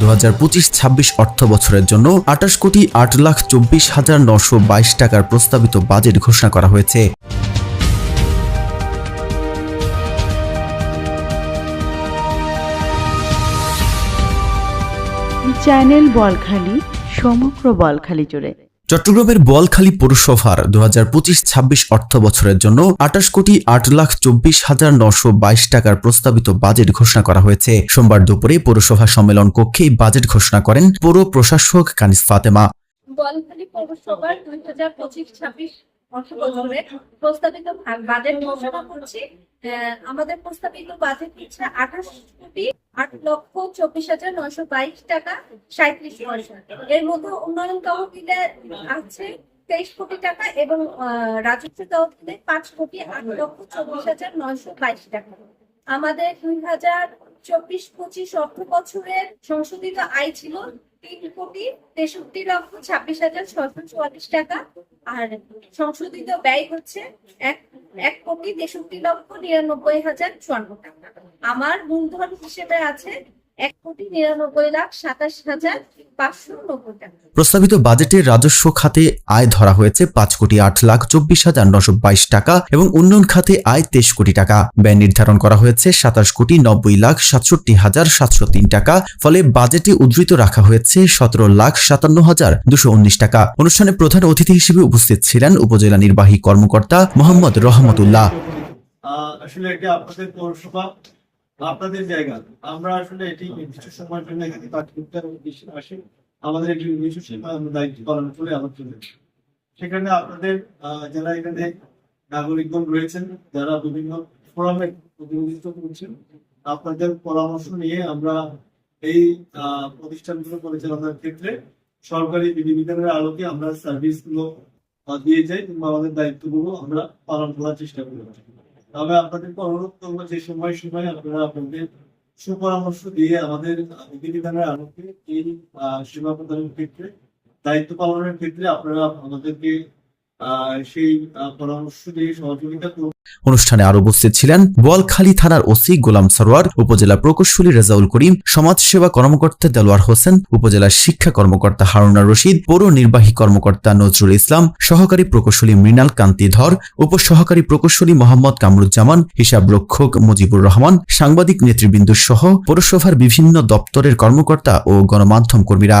দু হাজার পঁচিশ ছাব্বিশ অর্থ বছরের জন্য আঠাশ কোটি আট লাখ চব্বিশ হাজার নশো বাইশ টাকার প্রস্তাবিত বাজেট ঘোষণা করা হয়েছে। চ্যানেল বলখালি, সমগ্র বলখালি জুড়ে। চট্টগ্রামের বোয়ালখালী পৌরসভার দু হাজার পঁচিশ ছাব্বিশ অর্থ বছরের জন্য আঠাশ কোটি আট লাখ চব্বিশ হাজার নশো বাইশ টাকার প্রস্তাবিত বাজেট ঘোষণা করা হয়েছে। সোমবার দুপুরে পৌরসভা সম্মেলন কক্ষে বাজেট ঘোষণা করেন পৌর প্রশাসক কানিস ফাতেমা। বলখালী পৌরসভার দুই হাজার পঁচিশ ছাব্বিশ অর্থ বছরে প্রস্তাবিত বাজেট ঘোষণা করছি। আমাদের প্রস্তাবিত বাজেট হচ্ছে আঠাশ কোটি আট লক্ষ চব্বিশ হাজার নয়শো বাইশ টাকা সাঁত্রিশ পয়সা। এর মধ্যে উন্নয়ন তহবিলে আছে তেইশ কোটি টাকা এবং রাজস্ব তহবিলে পাঁচ কোটি আট লক্ষ চব্বিশ হাজার নয়শো বাইশ টাকা। আমাদের দুই হাজার চব্বিশ পঁচিশ অর্থ বছরের সংশোধিত আয় ছিল তিন কোটি তেষট্টি লক্ষ ছাব্বিশ হাজার ছশো চুয়াল্লিশ টাকা, আর সংশোধিত ব্যয় হচ্ছে এক এক কোটি তেষট্টি লক্ষ নিরানব্বই হাজার চুয়ান্ন টাকা। আমার মূলধন হিসেবে আছে এক কোটি নিরানব্বই লাখ সাতাশ হাজার পাঁচশো নব্বই টাকা। প্রস্তাবিত বাজেটে রাজস্ব খাতে আয় ধরা হয়েছে পাঁচ কোটি আট লাখ চব্বিশ হাজার নশো বাইশ টাকা এবং উন্নয়ন খাতে আয় তেইশ কোটি টাকা। ব্যয় নির্ধারণ করা হয়েছে সাতাশ কোটি নব্বই লাখ সাতষট্টি হাজার সাতশো তিন টাকা ফলে বাজেটে উদ্ধৃত রাখা হয়েছে সতেরো লাখ সাতান্ন হাজার দুশো উনিশ টাকা। অনুষ্ঠানে প্রধান অতিথি হিসেবে উপস্থিত ছিলেন উপজেলা নির্বাহী কর্মকর্তা মোহাম্মদ রহমতুল্লাহ। আসলে এটা আপনাদের পৌরসভা। আপনাদের জায়গা। আমরা আসলে এটি নির্দিষ্ট সময়ের জন্য এখানে হবে আমাদের একটি আমরা দায়িত্ব পালন করে আমার সেখানে আপনাদের যারা এখানে নাগরিকগণ রয়েছেন যারা বিভিন্ন ফোরামে প্রতিনিধিত্ব করছেন আপনাদের পরামর্শ নিয়ে আমরা এই প্রতিষ্ঠানগুলো পরিচালনার ক্ষেত্রে সরকারি বিধিবিধানের আলোকে আমরা সার্ভিসগুলো দিয়ে যাই কিংবা আমাদের দায়িত্বগুলো আমরা পালন করার চেষ্টা করি। তবে আপনাদেরকে অনুরোধ করব যে সময় সময় আপনারা আপনাদের সুপরামর্শ দিয়ে আমাদের বিধিবিধানের আলোকে এই সেবা প্রদানের ক্ষেত্রে, দায়িত্ব পালনের ক্ষেত্রে আপনারা আমাদেরকে সেই পরামর্শ দিয়ে সহযোগিতা করুন। অনুষ্ঠানে আরও উপস্থিত ছিলেন বোয়ালখালী থানার ওসি গোলাম সরোয়ার, উপজেলা প্রকৌশলী রেজাউল করিম, সমাজসেবা কর্মকর্তা দেলোয়ার হোসেন, উপজেলা শিক্ষা কর্মকর্তা হারুনা রশিদ, পৌর নির্বাহী কর্মকর্তা নজরুল ইসলাম, সহকারী প্রকৌশলী মৃণাল কান্তি ধর উপসহকারী প্রকৌশলী মোহাম্মদ কামরুজ্জামান, হিসাব রক্ষক মুজিবুর রহমান, সাংবাদিক নেতৃবৃন্দ সহ পৌরসভার বিভিন্ন দপ্তরের কর্মকর্তা ও গণমাধ্যম কর্মীরা।